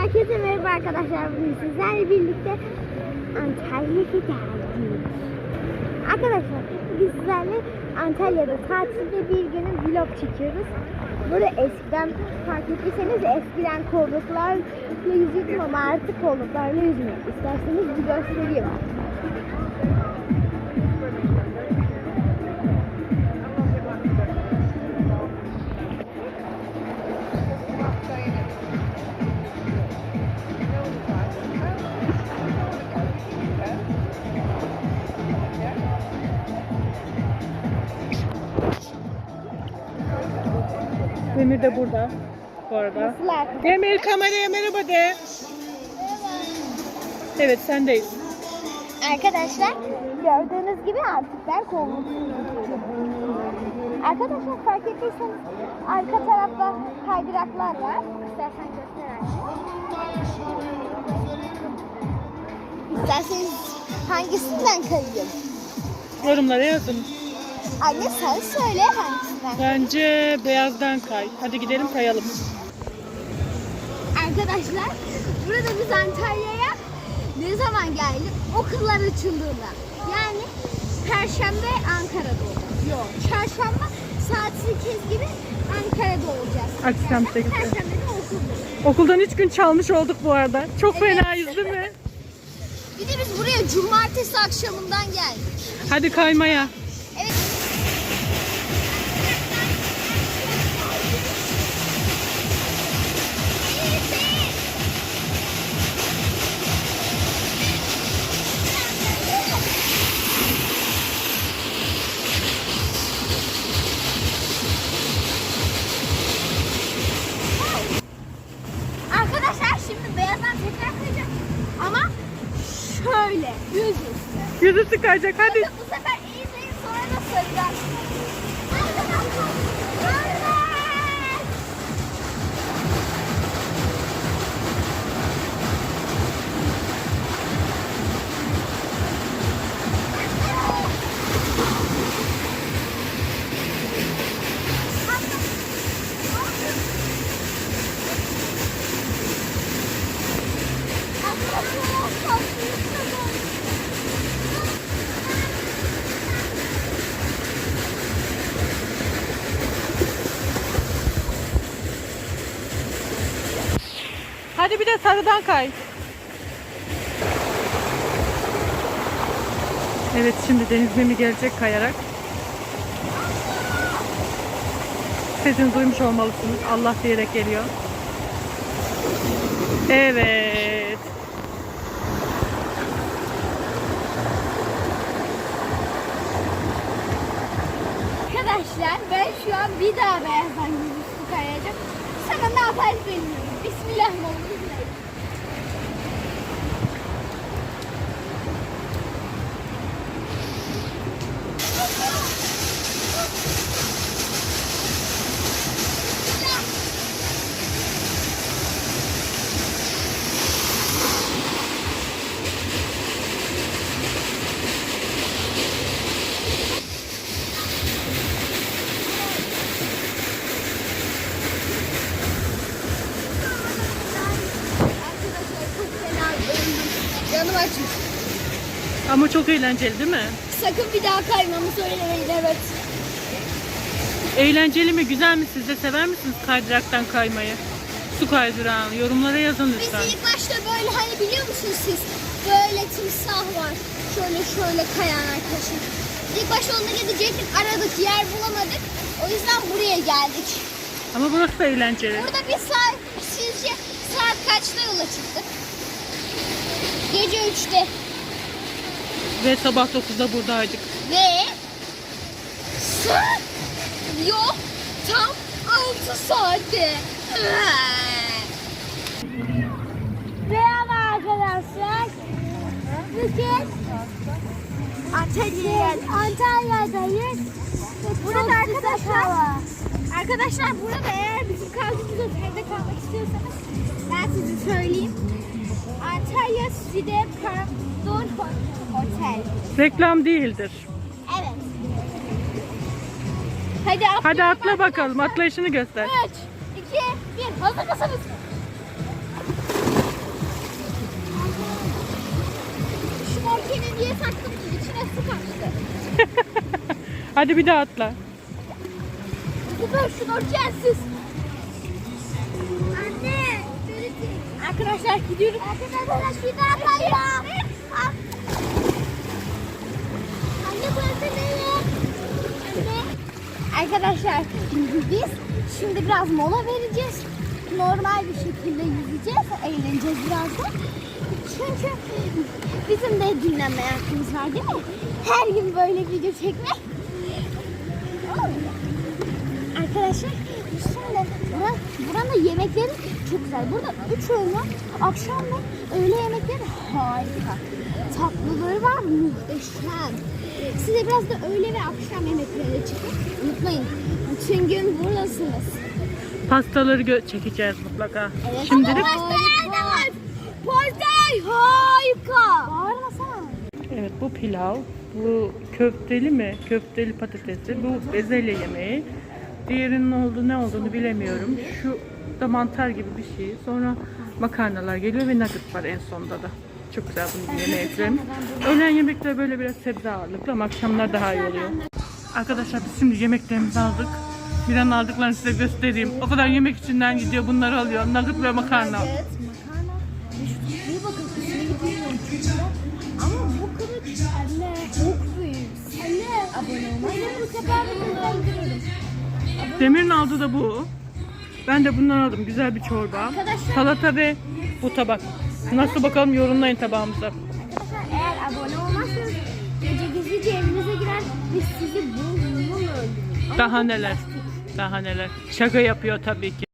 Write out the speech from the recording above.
Herkese merhaba arkadaşlar. Bugün sizlerle birlikte Antalya'ya geldik. Arkadaşlar bugün sizlerle Antalya'da tatilde bir günün vlog çekiyoruz. Burada eskiden fark ettiyseniz eskiden kolluklarla yüzüyordum ama artık kolluklarla yüzmüyorum. İsterseniz bir göstereyim. Demir de burada bu arada. Demir kameraya merhaba de. Evet sendeyiz. Arkadaşlar gördüğünüz gibi artık ben kovulmuşum. Arkadaşlar fark ettiyseniz arka tarafta kaydıraklar var. İstersen göster İsterseniz hangisinden kayayım? Yorumlara yazın. Anne sen söyle Bence beyazdan kay. Hadi gidelim kayalım. Arkadaşlar burada biz Antalya'ya ne zaman geldik? Okullar açıldığında. Yani Perşembe Ankara'da olacağız. Yok. Çarşamba saat 8 gibi Ankara'da olacağız. Akşam Yani 8'de. Perşembe de okuldayız. Okuldan 3 gün çalmış olduk bu arada. Çok fenayız değil mi? Bir de biz buraya cumartesi akşamından geldik. Hadi kaymaya. Tekrar. Ama şöyle yüz üstü. Yüzüstü kayacak hadi. Bu sefer Hadi bir de sarıdan kay. Evet şimdi Deniz Memi gelecek kayarak. Sesini duymuş olmalısınız. Allah diyerek geliyor. Evet. Arkadaşlar ben şu an bir daha beyazdan yüzüstü kayacağım. Sana ne yaparız bilmiyorum. Bismillahirrahmanirrahim. Arkadaşlar çok fena öldüm. Canım açmış. Ama çok eğlenceli değil mi? Sakın bir daha kaymamı söylemeyin evet. Eğlenceli mi, güzel mi? Siz de sever misiniz kaydıraktan kaymayı? Su kaydıran. Yorumlara yazın Biz lütfen. ilk başta böyle hani biliyor musunuz siz? Böyle timsah var. Şöyle şöyle kayan arkadaşım. İlk başta onunla gidecektik aradık yer bulamadık. O yüzden buraya geldik. Ama burası da eğlenceli. Burada bir saat sizce saat kaçta yola çıktık? Gece 3'te Ve sabah 9'da buradaydık. ve saat yok tam 6 saatte. Merhaba arkadaşlar. Bugün Antalya'ya Antalya'dayız. Burada arkadaşlar Arkadaşlar burada eğer bizim kaldığımız otelde kalmak istiyorsanız ben size söyleyeyim. Antalya Side Pardon Otel. Reklam değildir. Evet. Hadi atla, Hadi atla bakalım. Atlayışını göster. 3, 2, 1. Hazır mısınız? Şu morkeni niye taktım? İçine su kaçtı. Hadi bir daha atla. Bu ben şnorkelsiz. Arkadaşlar gidiyoruz. Arkadaşlar bir daha kayma. Anne burası nereye? Anne. Arkadaşlar biz şimdi biraz mola vereceğiz. Normal bir şekilde yüzeceğiz. Eğleneceğiz birazdan. Çünkü bizim de dinlenme hakkımız var değil mi? Her gün böyle video çekmek. Arkadaşlar şimdi buranın, yemekleri çok güzel. Burada üç öğün. Akşam ve öğle yemekleri harika. Tatlıları var muhteşem. Size biraz da öğle ve akşam yemekleri çıkın. Unutmayın. Bütün gün buradasınız. Pastaları gö- çekeceğiz mutlaka. Evet. Şimdilik Pastalar da var. Pastalar harika. Bağırmasana. evet bu pilav, bu köfteli mi? Köfteli patatesli, bu bezelye yemeği. Diğerinin olduğu ne olduğunu bilemiyorum. Şu da mantar gibi bir şey. Sonra makarnalar geliyor ve nugget var en sonunda da. Çok güzel bunun yemekleri. Öğlen yemekler böyle biraz sebze ağırlıklı ama akşamlar daha iyi oluyor. Arkadaşlar biz şimdi yemeklerimizi aldık. Bir an aldıklarını size göstereyim. O kadar yemek içinden gidiyor bunları alıyor. Nugget ve makarna. Evet makarna. Şu tatlıyı bakın. Ama bu kılıç anne çok büyük. Anne. Abone olmayı. Bu sefer bundan görüyorum. Demir'in aldığı da bu. Ben de bundan aldım. Güzel bir çorba. Arkadaşlar- Salata ve bu tabak. Nasıl bakalım yorumlayın tabağımıza. Arkadaşlar eğer abone olmazsanız gece gizlice evinize girer ve sizi. Ama Daha neler. Daha neler. Şaka yapıyor tabii ki.